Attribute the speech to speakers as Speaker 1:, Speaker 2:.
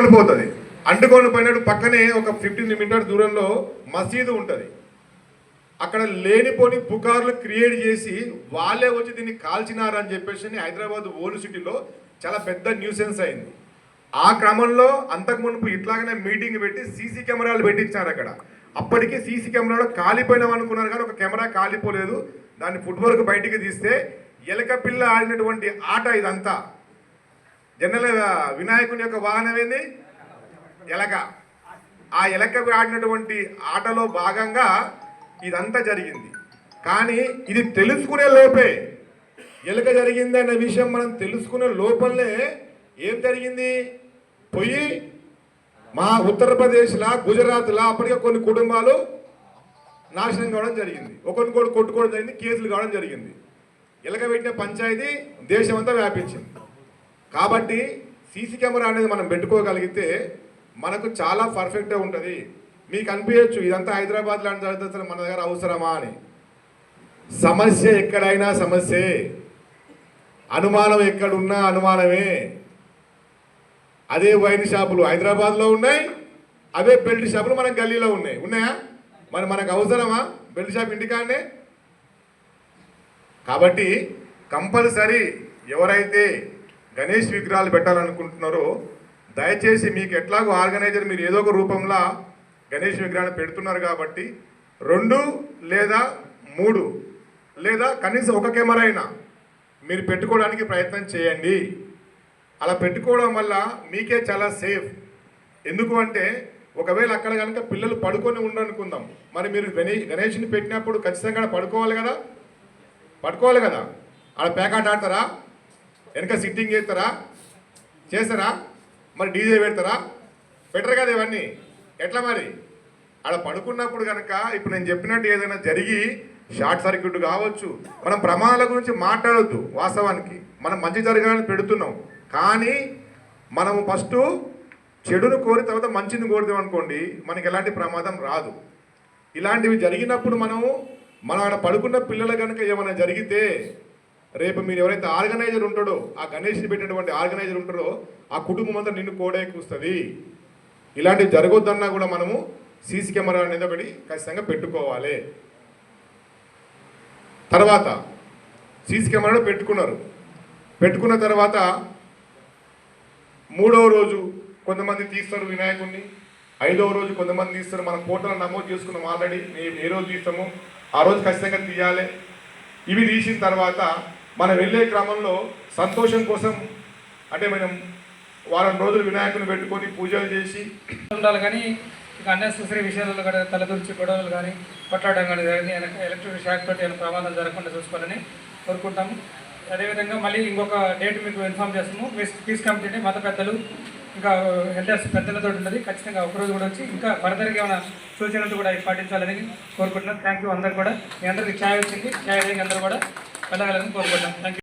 Speaker 1: కొనిపోతుంది అంటుకొని పోయినట్టు పక్కనే ఒక ఫిఫ్టీన్ మీటర్ దూరంలో మసీదు ఉంటుంది. అక్కడ లేనిపోని పుకార్లు క్రియేట్ చేసి వాళ్ళే వచ్చి దీన్ని కాల్చినారని చెప్పేసి హైదరాబాద్ ఓల్డ్ సిటీలో చాలా పెద్ద న్యూసెన్స్ అయింది. ఆ క్రమంలో అంతకు మునుపు ఇట్లాగనే మీటింగ్ పెట్టి సీసీ కెమెరాలు పెట్టించారు అక్కడ. అప్పటికి సీసీ కెమెరాలో కాలిపోయినాం అనుకున్నారు కానీ ఒక కెమెరా కాలిపోలేదు. దాన్ని ఫుట్బాల్కి బయటికి తీస్తే ఎలక పిల్ల ఆడినటువంటి ఆట ఇదంతా. జనరల్ వినాయకుని యొక్క వాహనం ఏంది? ఎలక. ఆ ఎలకకు ఆడినటువంటి ఆటలో భాగంగా ఇదంతా జరిగింది. కానీ ఇది తెలుసుకునే లోపే. ఎలుక జరిగింది విషయం మనం తెలుసుకునే లోపలనే ఏం జరిగింది? పోయి మా ఉత్తరప్రదేశ్లా గుజరాత్లా అప్పటికే కొన్ని కుటుంబాలు నాశనం కావడం జరిగింది. ఒకరిని కూడా కొట్టుకోవడం జరిగింది కేసులు కావడం జరిగింది. ఎలక పెట్టిన పంచాయతీ దేశమంతా వ్యాపించింది. కాబట్టి సీసీ కెమెరా అనేది మనం పెట్టుకోగలిగితే మనకు చాలా పర్ఫెక్ట్గా ఉంటుంది. మీకు అనిపించచ్చు ఇదంతా హైదరాబాద్ లాంటి జరుగుతుంది మన దగ్గర అవసరమా అని. సమస్య ఎక్కడైనా సమస్యే. అనుమానం ఎక్కడున్నా అనుమానమే. అదే వైన్ షాపులు హైదరాబాద్లో ఉన్నాయి అదే బెల్ట్ షాపులు మన గల్లీలో ఉన్నాయి. ఉన్నాయా? మరి మనకు అవసరమా? బెల్ట్ షాప్ ఇంటికానే కాబట్టి కంపల్సరీ ఎవరైతే గణేష్ విగ్రహాలు పెట్టాలనుకుంటున్నారో దయచేసి మీకు ఎట్లాగో ఆర్గనైజర్ మీరు ఏదో ఒక రూపంలో గణేష్ విగ్రహాన్ని పెడుతున్నారు కాబట్టి రెండు లేదా మూడు లేదా కనీసం ఒక కెమెరా అయినా మీరు పెట్టుకోవడానికి ప్రయత్నం చేయండి. అలా పెట్టుకోవడం వల్ల మీకే చాలా సేఫ్. ఎందుకు అంటే ఒకవేళ అక్కడ కనుక పిల్లలు పడుకొని ఉండనుకుందాం. మరి మీరు గణేష్ గణేష్ని పెట్టినప్పుడు ఖచ్చితంగా పడుకోవాలి కదా? పడుకోవాలి కదా? అలా పేకాట ఆడతారా? వెనక సిట్టింగ్ చేస్తారా? చేస్తారా? మరి డీజే పెడతారా? పెట్టరు కదా ఇవన్నీ. ఎట్లా మరి? ఆడ పడుకున్నప్పుడు కనుక ఇప్పుడు నేను చెప్పినట్టు ఏదైనా జరిగి షార్ట్ సర్క్యూట్ కావచ్చు. మనం ప్రమాదాల గురించి మాట్లాడొద్దు వాస్తవానికి. మనం మంచి జరగాలని పెడుతున్నాం. కానీ మనము ఫస్ట్ చెడును కోరి తర్వాత మంచిని కోరుతాం అనుకోండి మనకి ఎలాంటి ప్రమాదం రాదు. ఇలాంటివి జరిగినప్పుడు మనము మనం ఆడ పడుకున్న పిల్లలు కనుక ఏమైనా జరిగితే రేపు మీరు ఎవరైతే ఆర్గనైజర్ ఉంటాడో ఆ గణేష్ని పెట్టినటువంటి ఆర్గనైజర్ ఉంటాడో ఆ కుటుంబం అంతా నిన్ను కోడే కూస్తుంది. ఇలాంటివి జరగొద్దన్నా కూడా మనము సీసీ కెమెరా అనేది ఒకటి ఖచ్చితంగా పెట్టుకోవాలి. తర్వాత సీసీ కెమెరాలో పెట్టుకున్నారు. పెట్టుకున్న తర్వాత మూడవ రోజు కొంతమంది తీస్తారు వినాయకుడిని ఐదవ రోజు కొంతమంది తీస్తారు. మనం ఫోటోలు నమోదు చేసుకున్నాం ఆల్రెడీ మేము ఏ రోజు తీస్తామో ఆ రోజు ఖచ్చితంగా తీయాలి. ఇవి తీసిన తర్వాత మనం వెళ్ళే క్రమంలో సంతోషం కోసం అంటే మనం వారం రోజులు వినాయకుని పెట్టుకొని పూజలు చేసి
Speaker 2: ఉండాలి కానీ ఇక అన్నెసెసరీ విషయాలలో కూడా తలదూర్చి గొడవలు కానీ కొట్లాడడం కానీ జరిగింది ఎలక్ట్రిక్ షాక్ తోటి ఏమైనా ప్రమాదం జరగకుండా చూసుకోవాలని కోరుకుంటాము. అదేవిధంగా మళ్ళీ ఇంకొక డేట్ మీకు ఇన్ఫామ్ చేస్తాము. పీస్ పీస్ కమిటీ మత పెద్దలు ఇంకా ఎల్డర్స్ పెద్దలతో ఉన్నది. ఖచ్చితంగా ఒకరోజు కూడా వచ్చి ఇంకా ఫర్దర్గా ఏమైనా సూచనలు కూడా పాటించాలని కోరుకుంటున్నాం. థ్యాంక్ యూ అందరు కూడా. మీ అందరికీ ఛాయ్ వచ్చింది. ఛాయ్ అందరూ కూడా వెళ్ళాలని కోరుకుంటాం థ్యాంక్ యూ